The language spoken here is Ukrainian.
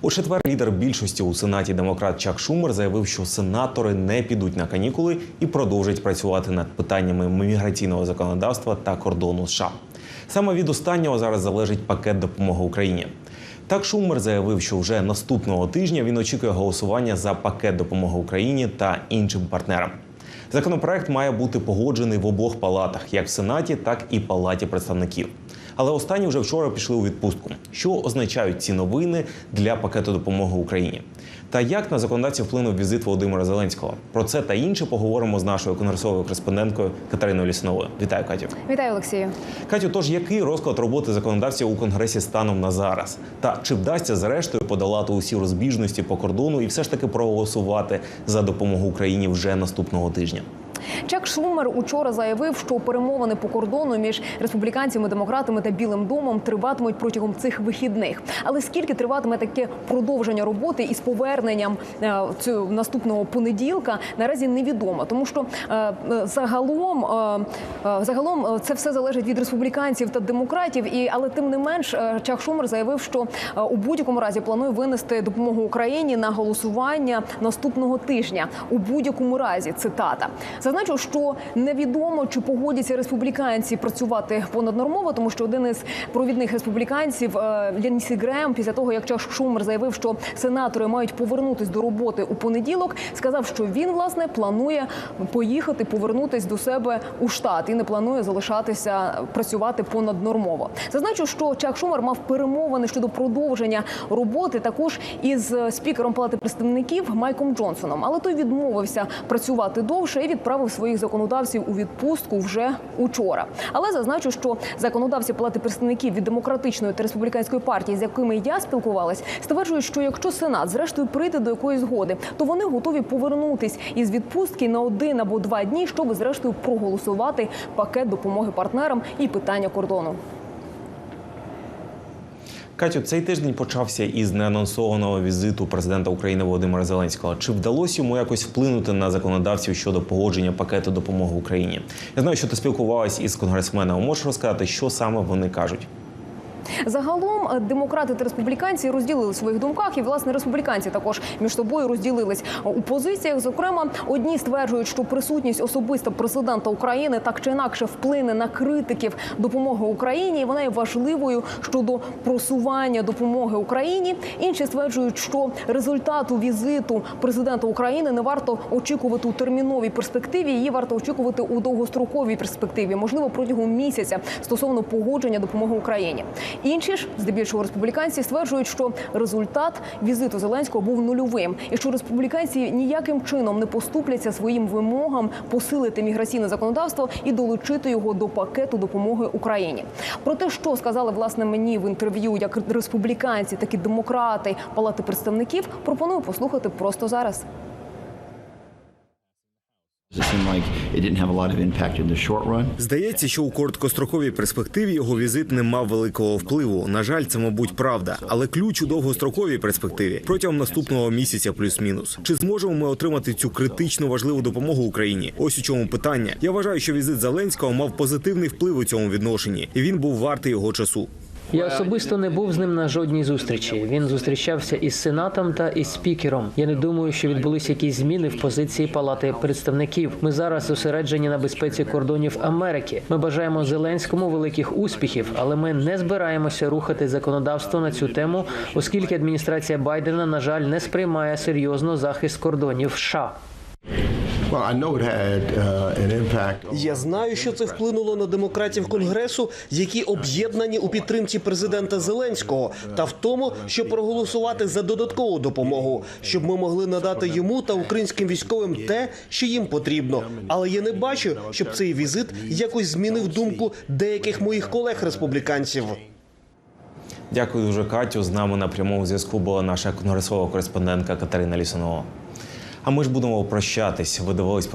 У четвер лідер більшості у сенаті демократ Чак Шумер заявив, що сенатори не підуть на канікули і продовжать працювати над питаннями міграційного законодавства та кордону США. Саме від останнього зараз залежить пакет допомоги Україні. Так Шумер заявив, що вже наступного тижня він очікує голосування за пакет допомоги Україні та іншим партнерам. Законопроект має бути погоджений в обох палатах, як в Сенаті, так і Палаті представників. Але останні вже вчора пішли у відпустку. Що означають ці новини для пакету допомоги Україні? Та як на законодавців вплинув візит Володимира Зеленського? Про це та інше поговоримо з нашою конгресовою кореспонденткою Катериною Лісновою. Вітаю, Катю. Вітаю, Олексію. Катю, тож який розклад роботи законодавців у конгресі станом на зараз? Та чи вдасться зрештою подолати усі розбіжності по кордону і все ж таки проголосувати за допомогу Україні вже наступного тижня? Чак Шумер учора заявив, що перемовини по кордону між республіканцями, демократами та Білим домом триватимуть протягом цих вихідних. Але скільки триватиме таке продовження роботи із поверненням е, цього наступного понеділка, наразі невідомо, тому що е, е, загалом загалом це все залежить від республіканців та демократів. І але тим не менш, Чак Шумер заявив, що у будь-якому разі планує винести допомогу Україні на голосування наступного тижня. У будь-якому разі цитата. Зазначу, що невідомо чи погодяться республіканці працювати понаднормово, тому що один із провідних республіканців е, Лінсі Грем, після того як Чаш Шумер заявив, що сенатори мають повернутись до роботи у понеділок, сказав, що він власне планує поїхати, повернутись до себе у штат і не планує залишатися працювати понаднормово. Зазначу, що Чак Шумер мав перемовини щодо продовження роботи також із спікером Палати представників Майком Джонсоном, але той відмовився працювати довше і відправив своїх законодавців у відпустку вже учора. Але зазначу, що законодавці Палати представників від демократичної та республіканської партії, з якими я спілкувалась, стверджують, що якщо Сенат зрештою прийде до якоїсь згоди, то вони готові повернутись із відпустки на один або два дні, щоб зрештою проголосувати пакет допомоги партнерам і питання кордону. Катю, цей тиждень почався із неанонсованого візиту президента України Володимира Зеленського. Чи вдалося йому якось вплинути на законодавців щодо погодження пакету допомоги Україні? Я знаю, що ти спілкувалась із конгресменами. Можеш розказати, що саме вони кажуть? Загалом е, демократи та республіканці розділили в своїх думках, і власне республіканці також між собою розділились у позиціях. Зокрема, одні стверджують, що присутність особисто президента України так чи інакше вплине на критиків допомоги Україні. і Вона є важливою щодо просування допомоги Україні. Інші стверджують, що результату візиту президента України не варто очікувати у терміновій перспективі. Її варто очікувати у довгостроковій перспективі, можливо, протягом місяця стосовно погодження допомоги Україні. Інші ж, здебільшого республіканці, стверджують, що результат візиту Зеленського був нульовим, і що республіканці ніяким чином не поступляться своїм вимогам посилити міграційне законодавство і долучити його до пакету допомоги Україні. Про те, що сказали власне мені в інтерв'ю, як республіканці, так і демократи Палати представників, пропоную послухати просто зараз. Здається, що у короткостроковій перспективі його візит не мав великого впливу. На жаль, це мабуть правда, але ключ у довгостроковій перспективі протягом наступного місяця, плюс-мінус. Чи зможемо ми отримати цю критично важливу допомогу Україні? Ось у чому питання. Я вважаю, що візит Зеленського мав позитивний вплив у цьому відношенні, і він був вартий його часу. Я особисто не був з ним на жодній зустрічі. Він зустрічався із сенатом та із спікером. Я не думаю, що відбулися якісь зміни в позиції Палати представників. Ми зараз зосереджені на безпеці кордонів Америки. Ми бажаємо Зеленському великих успіхів, але ми не збираємося рухати законодавство на цю тему, оскільки адміністрація Байдена, на жаль, не сприймає серйозно захист кордонів США. Я знаю, що це вплинуло на демократів конгресу, які об'єднані у підтримці президента Зеленського, та в тому, щоб проголосувати за додаткову допомогу, щоб ми могли надати йому та українським військовим те, що їм потрібно. Але я не бачу, щоб цей візит якось змінив думку деяких моїх колег-республіканців. Дякую дуже, Катю. З нами на прямому зв'язку була наша конгресова кореспондентка Катерина Лісунова. А ми ж будемо прощатись. Ви дивились